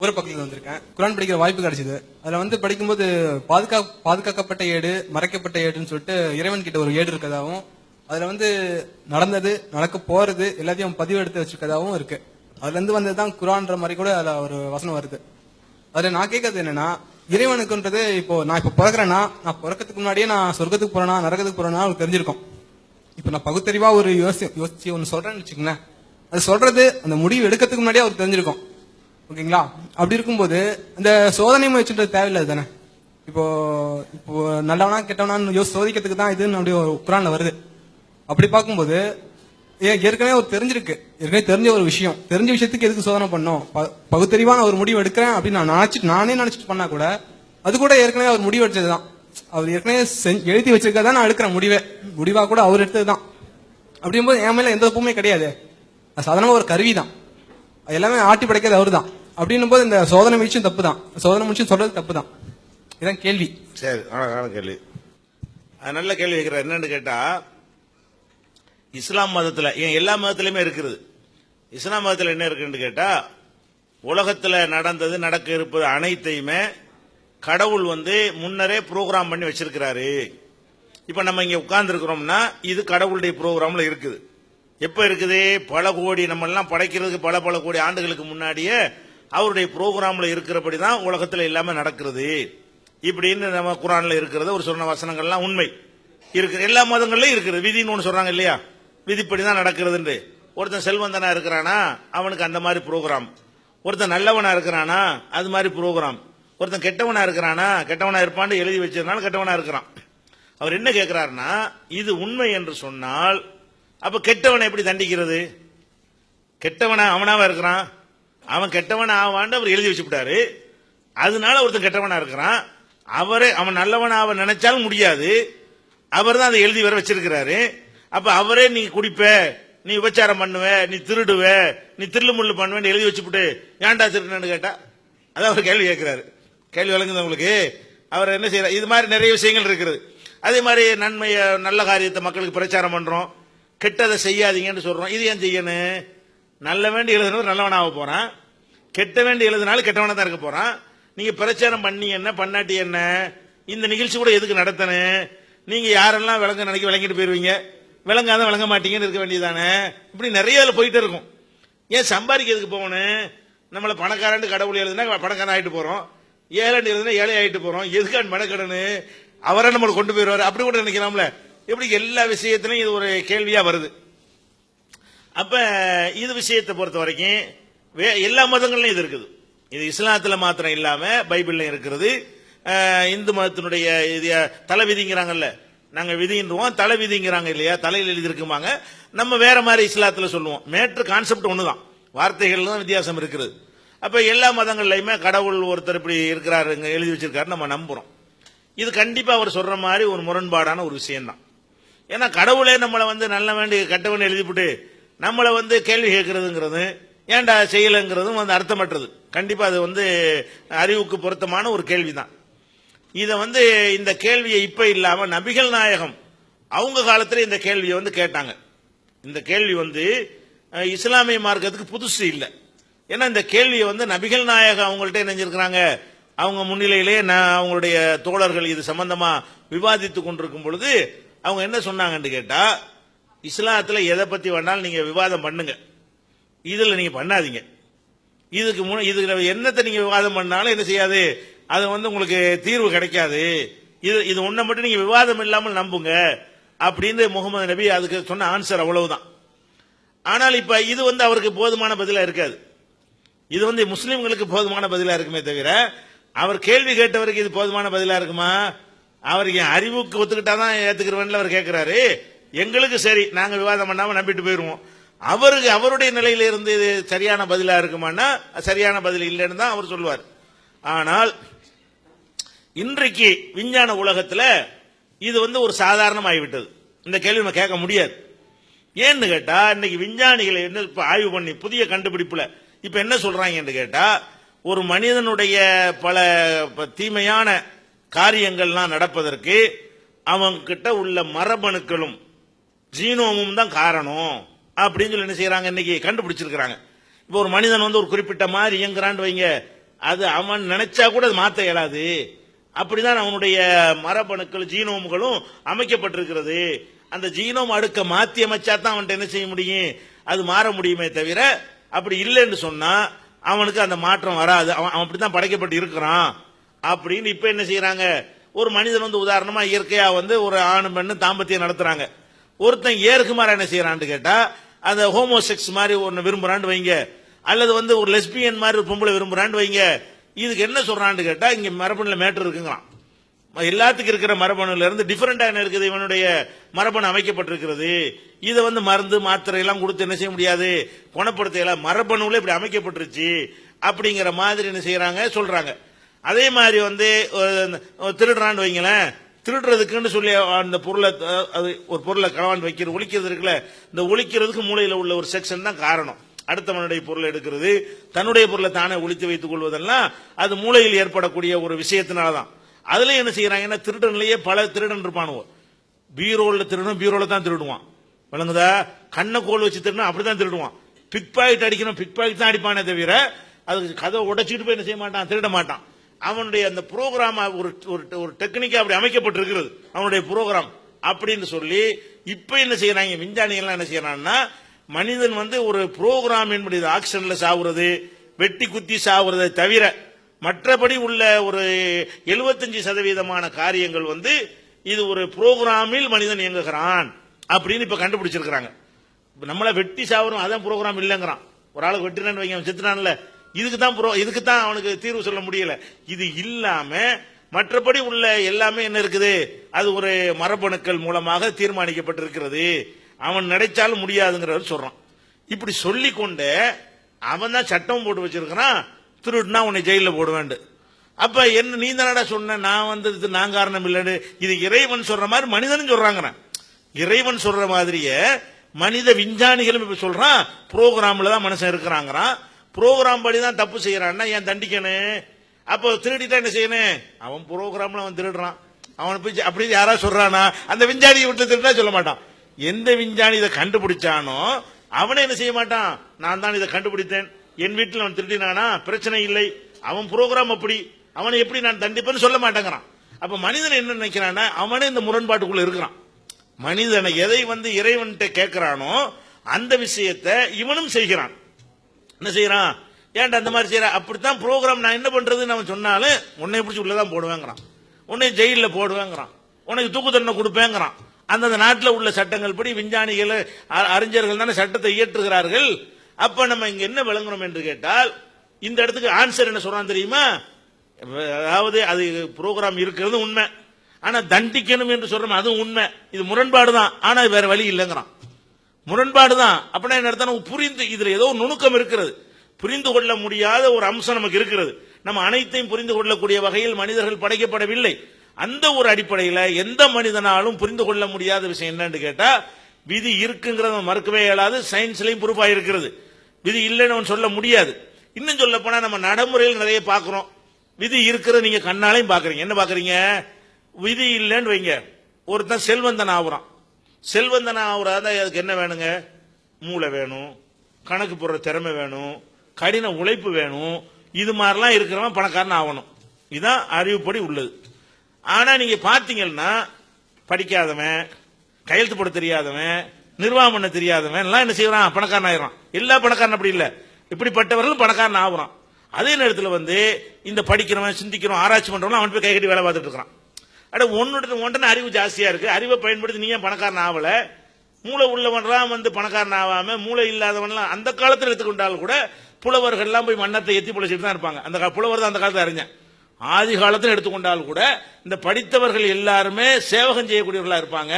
ஒரு பகுதியில் வந்திருக்கேன். குரான் படிக்கிற வாய்ப்பு கிடைச்சது. அதுல வந்து படிக்கும்போது பாதுகா பாதுகாக்கப்பட்ட ஏடு மறைக்கப்பட்ட ஏடுன்னு சொல்லிட்டு இறைவன் கிட்ட ஒரு ஏடு இருக்கதாகவும் அதுல வந்து நடந்தது நடக்க போறது எல்லாத்தையும் பதிவு எடுத்து வச்சிருக்கதாகவும் இருக்கு. அதுல இருந்து வந்ததுதான் குரான்ற மாதிரி கூட அதுல ஒரு வசனம் வருது. அதுல நான் கேட்கறது என்னன்னா இறைவனுக்குன்றது இப்போ நான் இப்ப பிறக்கிறேன்னா நான் பிறக்கிறதுக்கு முன்னாடியே நான் சொர்க்கத்துக்கு போறேனா நரகத்துக்கு போறேனா அவருக்கு தெரிஞ்சிருக்கும். இப்ப நான் பகுத்தறிவா ஒரு யோசி யோசிச்சு ஒன்னு சொல்றேன்னு வச்சுக்கோங்களேன். அது சொல்றது அந்த முடிவு எடுக்கிறதுக்கு முன்னாடியே அவருக்கு தெரிஞ்சிருக்கும். ஓகேங்களா? அப்படி இருக்கும்போது இந்த சோதனை முயற்சின்றது தேவையில்லை தானே? இப்போ இப்போ நல்லவனா கெட்டவனான்னு யோசி சோதிக்கிறதுக்கு தான் இதுன்னு அப்படியே ஒரு குரான்ல வருது. அப்படி பார்க்கும்போது ஏன் ஏற்கனவே ஒரு தெரிஞ்சிருக்கு. ஏற்கனவே தெரிஞ்ச ஒரு விஷயம். தெரிஞ்ச விஷயத்துக்கு எதுக்கு சோதனை பண்ணோம்? ப- ஒரு முடிவு எடுக்கிறேன் அப்படின்னு நான் நினைச்சிட்டு நானே நினைச்சிட்டு பண்ணா கூட அது கூட ஏற்கனவே அவர் முடிவு எடுத்தது தான். அவர் ஏற்கனவே செஞ்சு- எழுதி வச்சிருக்கா நான் எடுக்கிற முடிவே. முடிவா கூட அவர் எடுத்தது தான். அப்படிங்கும்போது என் மேல எந்த தப்புமே கிடையாது. அது சாதாரணமா ஒரு கருவி தான் எல்லாமே ஆட்டி படைக்கிறது அவர் தான் அப்படின்னும் போது இந்த சோதனை முயற்சியும் தப்பு தான் சோதனை முயற்சியும் சொல்றது தப்பு தான் இதான் கேள்வி. சரி அழகான கேள்வி. நல்ல கேள்வி கேட்கிறார் என்னன்னு கேட்டா இஸ்லாம் மதத்தில் ஏன் எல்லா மதத்திலுமே இருக்குது. இஸ்லாம் மதத்தில் என்ன இருக்குன்னு கேட்டா உலகத்தில் நடந்தது நடக்க இருப்பது அனைத்தையுமே கடவுள் வந்து முன்னரே ப்ரோக்ராம் பண்ணி வச்சிருக்கிறாரு. இப்போ நம்ம இங்கே உட்கார்ந்துருக்கிறோம்னா இது கடவுளுடைய ப்ரோக்ராம்ல இருக்குது. எப்ப இருக்குது? பல கோடி நம்ம எல்லாம் படைக்கிறதுக்கு பல பல கோடி ஆண்டுகளுக்கு முன்னாடியே அவருடைய புரோகிராம்ல இருக்கிறபடி தான் உலகத்துல எல்லாமே நடக்கிறது. இப்படின்னு நம்ம குரான்ல இருக்கிறது ஒரு சொன்ன வசனங்கள்லாம் உண்மை. இருக்கு எல்லா மதங்கள்லயும் இருக்குது. விதின்னு ஒன்று சொல்றாங்க இல்லையா? விதிப்படி தான் நடக்கிறதுன்னு ஒருத்தன் செல்வந்தனா இருக்கிறானா? அவனுக்கு அந்த மாதிரி ப்ரோக்ராம். ஒருத்தன் நல்லவனா இருக்கிறானா? அது மாதிரி ப்ரோக்ராம். ஒருத்தன் கெட்டவனா இருக்கிறானா? கெட்டவனா இருப்பான்னு எழுதி வச்சதுனால கெட்டவனா இருக்கிறான். அவர் என்ன கேட்கிறாருன்னா இது உண்மை என்று சொன்னால் அப்ப கெட்டவனை எப்படி தண்டிக்கிறது? கெட்டவனா அவனாவா இருக்கிறான்? அவன் கெட்டவன் ஆவான்னு அவர் எழுதி வச்சுட்டாரு அதனால ஒருத்தன் கெட்டவனா இருக்கிறான். அவரே அவன் நல்லவனா அவன் நினைச்சாலும் முடியாது. அவர் தான் அதை எழுதி வர வச்சிருக்கிறாரு. அப்ப அவரே நீ குடிப்ப நீ விபச்சாரம் பண்ணுவ நீ திருடுவ நீ திருளு முள்ளு பண்ணுவேன்னு எழுதி வச்சுப்புட்டு ஏன்டா திருடுனு கேட்டா அதான் அவர் கேள்வி கேட்கிறாரு. கேள்வி வழங்குது உங்களுக்கு? அவர் என்ன செய்யறாரு இது மாதிரி நிறைய விஷயங்கள் இருக்குது. அதே மாதிரி நன்மையை நல்ல காரியத்தை மக்களுக்கு பிரச்சாரம் பண்றோம். கெட்டதை செய்யாதீங்கன்னு சொல்றோம். இது ஏன் செய்யணும்? நல்ல வேண்டி எழுதுனவர் நல்லவனாக போறான். கெட்ட வேண்டி எழுதினாலும் கெட்டவனா தான் இருக்க போறான். நீங்க பிரச்சாரம் பண்ணி என்ன பண்ணாட்டி என்ன? இந்த நிகழ்ச்சி கூட எதுக்கு நடத்தணும்? நீங்க யாரெல்லாம் விளங்க நினைக்க விளங்கிட்டு போயிருவீங்க? விளங்காத விளங்க மாட்டீங்கன்னு இருக்க வேண்டியதானே இப்படி நிறைய அதில் போயிட்டு இருக்கும். ஏன் சம்பாதிக்கிறதுக்கு போகணும்? நம்மளை பணக்காரன் கடவுள் எழுதுனா பணக்காரன் ஆகிட்டு போறோம். ஏழைன்னு எழுதுனா ஏழை ஆகிட்டு போறோம். எதுக்கான் மனக்கடனு? அவரை நம்மளை கொண்டு போயிடுவார். அப்படி கூட நினைக்கலாம்ல. இப்படி எல்லா விஷயத்திலும் இது ஒரு கேள்வியா வருது. அப்ப இது விஷயத்தை பொறுத்த வரைக்கும் வே- எல்லா மதங்கள்லையும் இது இருக்குது. இது இஸ்லாத்துல மாத்திரம் இல்லாம பைபிள்ல இருக்கிறது இந்து மதத்தினுடைய இது தலை விதிங்கிறாங்கல்ல. நாங்க விதின்றோம் தலை விதிங்கிறாங்க இல்லையா? தலையில் எழுதி இருக்குமாங்க நம்ம வேற மாதிரி இஸ்லாத்துல சொல்லுவோம். மேட்ரு கான்செப்ட் ஒண்ணுதான். வார்த்தைகள் தான் வித்தியாசம் இருக்கிறது அப்ப எல்லா மதங்கள்லையுமே கடவுள் ஒருத்தர் இப்படி இருக்கிறாருங்க எழுதி வச்சிருக்காரு நம்ம நம்புறோம். இது கண்டிப்பா அவர் சொல்ற மாதிரி ஒரு முரண்பாடான ஒரு விஷயம்தான். ஏன்னா கடவுளே நம்மளை வந்து நல்ல வேண்டி கட்டவன் எழுதிவிட்டு நம்மளை வந்து கேள்வி கேட்கறதுங்கிறது ஏன்டா செய்யலைங்கிறதும் வந்து அர்த்தமற்றது. கண்டிப்பாக அது வந்து அறிவுக்கு பொருத்தமான ஒரு கேள்விதான். இதை வந்து இந்த கேள்வியை இப்போ இல்லாமல் நபிகள் நாயகம் அவங்க காலத்தில் இந்த கேள்வியை வந்து கேட்டாங்க. இந்த கேள்வி வந்து இஸ்லாமிய மார்க்கத்துக்கு புதுசு இல்லை. ஏன்னா இந்த கேள்வியை வந்து நபிகள் நாயகம் அவங்கள்ட்ட நினைஞ்சிருக்கிறாங்க அவங்க முன்னிலையிலே நான் அவங்களுடைய தோழர்கள் இது சம்பந்தமா விவாதித்து கொண்டிருக்கும் பொழுது அவங்க என்ன சொன்னாங்கன்னு கேட்டா இஸ்லாத்துல எதை பத்தி வேணாலும் நீங்க விவாதம் பண்ணுங்க. இதுல நீங்க பண்ணாதீங்க. இதுக்கு முன் இதுக்கு என்னத்தை நீங்க விவாதம் பண்ணாலும் என்ன செய்யாது? அது வந்து உங்களுக்கு தீர்வு கிடைக்காது. இது இது ஒன்றை மட்டும் நீங்க விவாதம் இல்லாமல் நம்புங்க. அப்படின்னு முகமது நபி அதுக்கு சொன்ன ஆன்சர் அவ்வளவுதான். ஆனால் இப்ப இது வந்து அவருக்கு போதுமான பதிலா இருக்காது. இது வந்து முஸ்லிம்களுக்கு போதுமான பதிலா இருக்குமே தவிர அவர் கேள்வி கேட்டவருக்கு இது போதுமான பதிலா இருக்குமா? அவருக்கு என் அறிவுக்கு ஒத்துக்கிட்டாதான் ஏத்துக்கிறவன்ல அவர் கேட்கிறாரு எங்களுக்கு சரி நாங்க விவாதம் பண்ணாம நம்பிட்டு போயிருவோம். அவருக்கு அவருடைய நிலையில இருந்து இது சரியான பதிலா இருக்குமானா சரியான பதில் இல்லைன்னு தான் அவர் சொல்லுவார். ஆனால் இன்றைக்கு விஞ்ஞான உலகத்துல இது வந்து ஒரு சாதாரணமாகிவிட்டது இந்த கேள்வி நம்ம கேட்க முடியாது. ஏன்னு கேட்டா இன்னைக்கு விஞ்ஞானிகளை என்ன இப்ப ஆய்வு பண்ணி புதிய கண்டுபிடிப்புல இப்ப என்ன சொல்றாங்கன்னு கேட்டா ஒரு மனிதனுடைய பல ப- தீமையான காரியங்கள்லாம் நடப்பதற்கு அவன்கிட்ட உள்ள மரபணுக்களும் ஜீனோமும் தான் காரணம். அப்படின்னு சொல்லி என்ன செய்யறாங்க? இன்னைக்கு கண்டுபிடிச்சிருக்கிறாங்க. இப்போ ஒரு மனிதன் வந்து ஒரு குறிப்பிட்ட மாதிரி இயங்குறான்னு வைங்க. அது அவன் நினைச்சா கூட அது மாத்த இயலாது. அப்படிதான் அவனுடைய மரபணுக்கள் ஜீனோம்களும் அமைக்கப்பட்டிருக்கிறது. அந்த ஜீனோம் அடுக்க மாத்தி அமைச்சா தான் அவன்கிட்ட என்ன செய்ய முடியும்? அது மாற முடியுமே தவிர அப்படி இல்லைன்னு சொன்னா அவனுக்கு அந்த மாற்றம் வராது. அவன் அவன் அப்படித்தான் படைக்கப்பட்டு இருக்கிறான். அப்படின்னு இப்ப என்ன செய்யறாங்க? ஒரு மனிதன் வந்து உதாரணமா இயற்கையா வந்து ஒரு ஆண் பெண்ணு தாம்பத்தியம் நடத்துறாங்க. ஒருத்தன் ஏற்குமாற என்ன செய்யறான்னு கேட்டா அந்த ஹோமோசெக்ஸ் மாதிரி ஒன்னு விரும்புறான்னு வைங்க. அல்லது வந்து ஒரு லெஸ்பியன் மாதிரி ஒரு பொம்பளை விரும்புறான்னு வைங்க. இதுக்கு என்ன சொல்றான்னு கேட்டா இங்க மரபணுல மேட்டர் இருக்குங்களாம். எல்லாத்துக்கும் இருக்கிற மரபணுல இருந்து டிஃபரெண்டா என்ன இருக்குது? இவனுடைய மரபணு அமைக்கப்பட்டிருக்கிறது. இதை வந்து மருந்து மாத்திரை எல்லாம் கொடுத்து என்ன செய்ய முடியாது? குணப்படுத்த மரபணுல இப்படி அமைக்கப்பட்டுருச்சு. அப்படிங்கிற மாதிரி என்ன செய்யறாங்க? சொல்றாங்க. அதே மாதிரி வந்து திருடுறான்னு வைங்களேன் திருடுறதுக்குன்னு சொல்லி அந்த பொருளை அது ஒரு பொருளை களவாண்டு வைக்கிறது ஒழிக்கிறது இருக்குல்ல இந்த ஒழிக்கிறதுக்கு மூளையில உள்ள ஒரு செக்ஷன் தான் காரணம். அடுத்தவனுடைய பொருளை எடுக்கிறது தன்னுடைய பொருளை தானே ஒழித்து வைத்துக் கொள்வதெல்லாம் அது மூளையில் ஏற்படக்கூடிய ஒரு விஷயத்தினால தான் அதுல என்ன செய்யறாங்கன்னா திருடன்லயே பல திருடன் இருப்பானுவோ. பீரோல திருடணும் பீரோல தான் திருடுவான். விளங்குதா? கண்ணை கோல் வச்சு திருடணும் அப்படிதான் திருடுவான். பிக் பாக்கெட் அடிக்கணும் பிக் பாக்கெட் தான் அடிப்பானே தவிர அது கதை உடைச்சிட்டு போய் என்ன செய்ய மாட்டான்? திருட மாட்டான். அவனுடைய அந்த புரோகிராம் ஒரு ஒரு- ஒரு டெக்னிக்கா அப்படி அமைக்கப்பட்டிருக்கிறது. அவனுடைய ப்ரோக்ராம் அப்படின்னு சொல்லி இப்ப என்ன செய்யறாங்க? விஞ்ஞானிகள் என்ன செய்யறாங்கன்னா மனிதன் வந்து ஒரு ப்ரோக்ராம் என்பது ஆக்ஷன்ல சாவுறது வெட்டி குத்தி சாவுறதை தவிர மற்றபடி உள்ள ஒரு 75% சதவீதமான காரியங்கள் வந்து இது ஒரு புரோகிராமில் மனிதன் இயங்குகிறான் அப்படின்னு இப்ப கண்டுபிடிச்சிருக்கிறாங்க. நம்மள வெட்டி சாவரும் அதான் ப்ரோக்ராம் இல்லைங்கிறான். ஒரு ஆளுக்கு வெட்டினான்னு வைங்க அவன் செத்துனான்ல இதுக்கு தான் ப்ரோ இதுக்கு தான் அவனுக்கு தீர்வு சொல்ல முடியல. இது இல்லாம மற்றபடி உள்ள எல்லாமே என்ன இருக்குது? அது ஒரு மரபணுக்கள் மூலமாக தீர்மானிக்கப்பட்டிருக்கிறது. அவன் நினைச்சாலும் முடியாதுங்கிறத சொல்றான். இப்படி சொல்லி கொண்டு அவன் தான் சட்டம் போட்டு வச்சிருக்கிறான். திருடுனா உன்னை ஜெயில வேண்டு அப்ப என்ன நீ தானடா சொன்ன நான் வந்தது நான் காரணம் இல்லைன்னு. இது இறைவன் சொல்ற மாதிரி மனிதனும் சொல்றாங்க இறைவன் சொல்ற மாதிரியே மனித விஞ்ஞானிகளும் இப்ப சொல்றான் ப்ரோக்ராம்ல தான் மனுஷன் இருக்கிறாங்கிறான். ப்ரோக்ராம் படி தான் தப்பு செய்யறான்னா ஏன் தண்டிக்கணும்? அப்போ திருடிட்டா என்ன செய்யணும்? அவன் ப்ரோக்ராம்ல அவன் திருடுறான். அவனை போய் அப்படி யாராவது சொல்றானா? அந்த விஞ்ஞானியை விட்டு திருடா சொல்ல மாட்டான். எந்த விஞ்ஞானி இதை கண்டுபிடிச்சானோ அவனே என்ன செய்ய மாட்டான்? நான் தான் இதை கண்டுபிடித்தேன். என் வீட்டில் அவன் திருடினானா? பிரச்சனை இல்லை. அவன் ப்ரோக்ராம் அப்படி. அவனை எப்படி நான் தண்டிப்பேன்னு சொல்ல மாட்டேங்கிறான். அப்ப மனிதன் என்ன நினைக்கிறான்னா அவனே இந்த முரண்பாட்டுக்குள்ள இருக்கிறான். மனிதனை எதை வந்து இறைவன்கிட்ட கேட்கிறானோ அந்த விஷயத்தை இவனும் செய்கிறான். என்ன செய்யறான்? ஏன்டா அந்த மாதிரி செய்யற? அப்படித்தான் ப்ரோக்ராம் நான் என்ன பண்றதுன்னு அவன் சொன்னாலும் உன்னை பிடிச்சி உள்ளதான் போடுவேங்கிறான். உன்னை ஜெயிலில் போடுவேங்கிறான். உனக்கு தூக்கு தண்டனை கொடுப்பேங்கிறான். அந்தந்த நாட்டில் உள்ள சட்டங்கள் படி விஞ்ஞானிகள் அ- அறிஞர்கள் தானே சட்டத்தை இயற்றுகிறார்கள். அப்ப நம்ம இங்க என்ன விளங்கணும் என்று கேட்டால் இந்த இடத்துக்கு ஆன்சர் என்ன சொல்றான் தெரியுமா? அதாவது அது ப்ரோக்ராம் இருக்கிறது உண்மை. ஆனா தண்டிக்கணும் என்று சொல்றோம் அதுவும் உண்மை. இது முரண்பாடு தான் ஆனா வேற வழி இல்லைங்கிறான். முரண்பாடு தான் அப்படின்னா என்ன அர்த்தம் புரிந்து இதுல ஏதோ ஒரு நுணுக்கம் இருக்கிறது. புரிந்து கொள்ள முடியாத ஒரு அம்சம் நமக்கு இருக்கிறது. நம்ம அனைத்தையும் புரிந்து கொள்ளக்கூடிய வகையில் மனிதர்கள் படைக்கப்படவில்லை. அந்த ஒரு அடிப்படையில் எந்த மனிதனாலும் புரிந்து கொள்ள முடியாத விஷயம் என்னன்னு கேட்டா விதி இருக்குங்கிறத மறுக்கவே இயலாது சயின்ஸ்லயும் ப்ரூஃப் ஆயிருக்கிறது. விதி இல்லைன்னு அவன் சொல்ல முடியாது. இன்னும் சொல்ல போனா நம்ம நடைமுறையில் நிறைய பார்க்கிறோம். விதி இருக்கிற நீங்க கண்ணாலையும் பாக்குறீங்க என்ன பாக்குறீங்க விதி இல்லைன்னு வைங்க. ஒருத்தன் செல்வந்தன் ஆகுறான். செல்வந்தனா அவர் அதான் அதுக்கு என்ன வேணுங்க? மூளை வேணும் கணக்கு போடுற திறமை வேணும் கடின உழைப்பு வேணும். இது மாதிரிலாம் இருக்கிறவன் பணக்காரன் ஆகணும். இதுதான் அறிவுப்படி உள்ளது. ஆனால் நீங்கள் பார்த்தீங்கன்னா படிக்காதவன் கையெழுத்து போட தெரியாதவன் நிர்வாகம் பண்ண தெரியாதவன் எல்லாம் என்ன செய்யறான்? பணக்காரன் ஆயிடுறான். எல்லா பணக்காரன் அப்படி இல்லை. இப்படிப்பட்டவர்களும் பணக்காரன் ஆகுறான். அதே நேரத்தில் வந்து இந்த படிக்கிறவன் சிந்திக்கிறோம் ஆராய்ச்சி பண்றவன் அவன் போய் கைகட்டி வேலை பார்த்துட்டு இருக்கிறான். அட உன்னோட ஒன்றனை அறிவு ஜாஸ்தியா இருக்கு. அறிவை பயன்படுத்தி நீ ஏன் பணக்காரன் ஆகல மூளை உள்ளவன்லாம் வந்து பணக்காரன் ஆகாம மூளை இல்லாதவன்லாம் அந்த காலத்தில் எடுத்துக்கொண்டால் கூட புலவர்கள்லாம் போய் மன்னத்தை எத்தி பொழிச்சிட்டு தான் இருப்பாங்க. அந்த புலவர் தான் அந்த காலத்தில் அறிஞன். ஆதி காலத்தில் எடுத்துக்கொண்டால் கூட இந்த படித்தவர்கள் எல்லாருமே சேவகம் செய்யக்கூடியவர்களா இருப்பாங்க.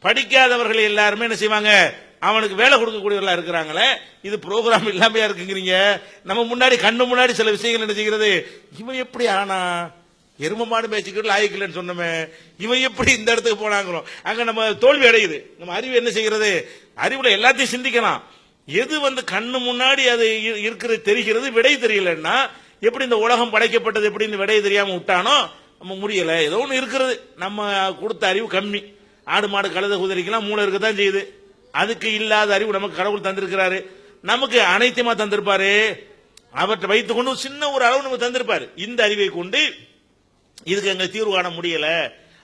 படிக்காதவர்கள் எல்லாருமே என்ன செய்வாங்க? அவனுக்கு வேலை கொடுக்கக்கூடியவர்களா இருக்கிறாங்களே. இது ப்ரோக்ராம் இல்லாமையா இருக்குங்கிறீங்க. நம்ம முன்னாடி கண்ணு முன்னாடி சில விஷயங்கள் என்ன செய்கிறது? இவன் எப்படி ஆனா? எரும மாடு மேய்ச்சிக்கிட்டு லாய்க்கலன்னு சொன்னோமே இவன் எப்படி இந்த இடத்துக்கு போனாங்கிறோம். அங்க நம்ம தோல்வி அடையுது. நம்ம அறிவு என்ன செய்கிறது? அறிவுல எல்லாத்தையும் சிந்திக்கலாம். எது வந்து கண்ணு முன்னாடி அது இ- இருக்கிறது தெரிகிறது விடை தெரியலன்னா எப்படி இந்த உலகம் படைக்கப்பட்டது எப்படின்னு விடை தெரியாம விட்டானோ நம்ம முடியல. ஏதோ ஒன்று இருக்கிறது. நம்ம கொடுத்த அறிவு கம்மி. ஆடு மாடு கழுத குதிரைக்கெல்லாம் மூளை இருக்க தான் செய்யுது. அதுக்கு இல்லாத அறிவு நமக்கு கடவுள் தந்திருக்கிறாரு. நமக்கு அனைத்துமா தந்திருப்பாரு? அவற்றை வைத்துக் கொண்டு சின்ன ஒரு அளவு நமக்கு தந்திருப்பாரு. இந்த அறிவை கொண்டு இதுக்கு எங்க தீர்வு காண முடியல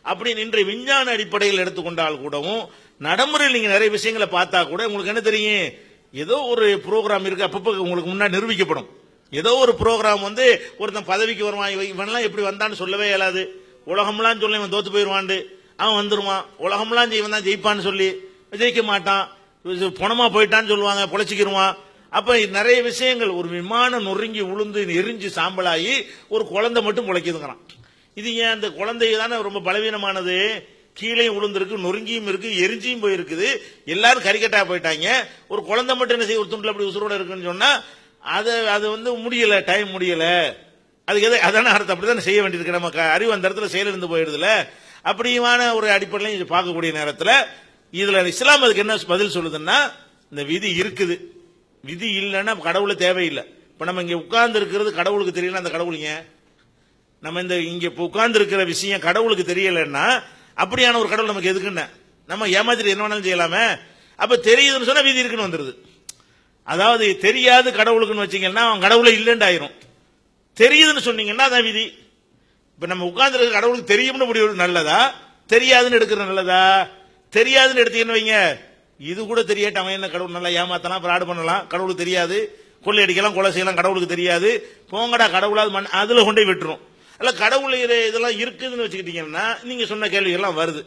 அப்படின்னு இன்றைய விஞ்ஞான அடிப்படையில் எடுத்துக்கொண்டால் கூடவும் நடைமுறையில் நீங்க நிறைய விஷயங்களை பார்த்தா கூட உங்களுக்கு என்ன தெரியும்? ஏதோ ஒரு ப்ரோக்ராம் இருக்கு அப்பப்போ உங்களுக்கு முன்னாடி நிரூபிக்கப்படும். ஏதோ ஒரு ப்ரோக்ராம் வந்து ஒருத்தன் பதவிக்கு வருவான் இவன் இவன்லாம் எப்படி வந்தான்னு சொல்லவே இயலாது. உலகம்லாம் சொல்லி இவன் தோத்து போயிடுவான்ட்டு. அவன் வந்துருவான். உலகம்லாம் இவன் தான் ஜெயிப்பான்னு சொல்லி ஜெயிக்க மாட்டான். இது பணமா போயிட்டான்னு சொல்லுவாங்க பொழைச்சிக்கிருவான். அப்ப நிறைய விஷயங்கள். ஒரு விமானம் நொறுங்கி உளுந்து எரிஞ்சு சாம்பலாகி ஒரு குழந்தை மட்டும் முளைக்குதுங்கிறான் இது ஏன் அந்த குழந்தை தானே ரொம்ப பலவீனமானது? கீழே விழுந்திருக்கு நொறுங்கியும் இருக்கு எரிஞ்சியும் போயிருக்குது. எல்லாரும் கறிக்கட்டா போயிட்டாங்க. ஒரு குழந்தை மட்டும் என்ன செய்ய ஒரு துண்டுல அப்படி உசுரோட இருக்குன்னு சொன்னா அதை அது வந்து முடியல டைம் முடியல. அதுக்கு எதை அதான அர்த்தம்? அப்படிதான் செய்ய வேண்டியிருக்கு. நமக்கு அறிவு அந்த இடத்துல செயலிருந்து போயிடுதுல. அப்படியுமான ஒரு அடிப்படையில பார்க்கக்கூடிய நேரத்தில் இதுல இஸ்லாம் அதுக்கு என்ன பதில் சொல்லுதுன்னா இந்த விதி இருக்குது. விதி இல்லைன்னா கடவுளை தேவையில்லை. இப்ப நம்ம இங்க உட்கார்ந்து இருக்கிறது கடவுளுக்கு தெரியல அந்த கடவுள் ஏன்? நம்ம இந்த இங்கே உட்கார்ந்து இருக்கிற விஷயம் கடவுளுக்கு தெரியலன்னா அப்படியான ஒரு கடவுள் நமக்கு எதுக்குன்னு? நம்ம ஏமாத்திட்டு என்ன வேணாலும் செய்யலாமே? அப்போ தெரியுதுன்னு சொன்னால் வீதி இருக்குன்னு வந்துடுது அதாவது தெரியாது கடவுளுக்குன்னு வச்சிங்கன்னா அவன் கடவுளை இல்லைன்னு ஆயிரும். தெரியுதுன்னு சொன்னீங்கன்னா அதான் விதி. இப்போ நம்ம உட்கார்ந்துருக்க கடவுளுக்கு தெரியும்னு முடிவு நல்லதா? தெரியாதுன்னு எடுக்கிற நல்லதா? தெரியாதுன்னு எடுத்தீங்கன்னு வைங்க. இது கூட தெரியாட்ட அவன் என்ன கடவுள் நல்லா ஏமாத்தலாம் ஃப்ராடு பண்ணலாம்? கடவுளுக்கு தெரியாது. கொள்ளை அடிக்கலாம் கொலை செய்யலாம் கடவுளுக்கு தெரியாது. போங்கடா கடவுளாவது மண் அதில் கொண்டு போய் விட்டுரும். அல்ல கடவுள் இது- இதெல்லாம் இருக்குதுன்னு வச்சுக்கிட்டீங்கன்னா நீங்க சொன்ன கேள்விகள்லாம் வருது.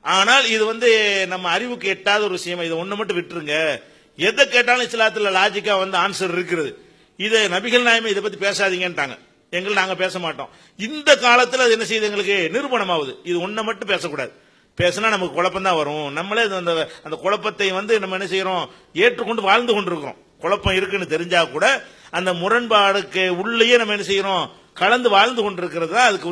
ஆனால் இது வந்து நம்ம அறிவுக்கு எட்டாத ஒரு விஷயம் இதை ஒண்ணு மட்டும் விட்டுருங்க. எதை கேட்டாலும் இஸ்லாத்துல லாஜிக்கா வந்து ஆன்சர் இருக்கிறது இதை நபிகள் நாயமே இதை பத்தி பேசாதீங்கன்ட்டாங்க. எங்களை நாங்க பேச மாட்டோம். இந்த காலத்துல அது என்ன செய்யுது எங்களுக்கு? நிரூபணமாகுது. இது ஒன்றை மட்டும் பேசக்கூடாது. பேசினா நமக்கு குழப்பம் தான் வரும். நம்மளே அது அந்த அந்த குழப்பத்தை வந்து நம்ம என்ன செய்யறோம்? ஏற்றுக்கொண்டு வாழ்ந்து கொண்டிருக்கிறோம். குழப்பம் இருக்குன்னு தெரிஞ்சா கூட அந்த முரண்பாடுக்கு உள்ளேயே நம்ம என்ன செய்யறோம்? கலந்து வாழ்ந்து கொண்டிருக்கிறது? தான் அதுக்கு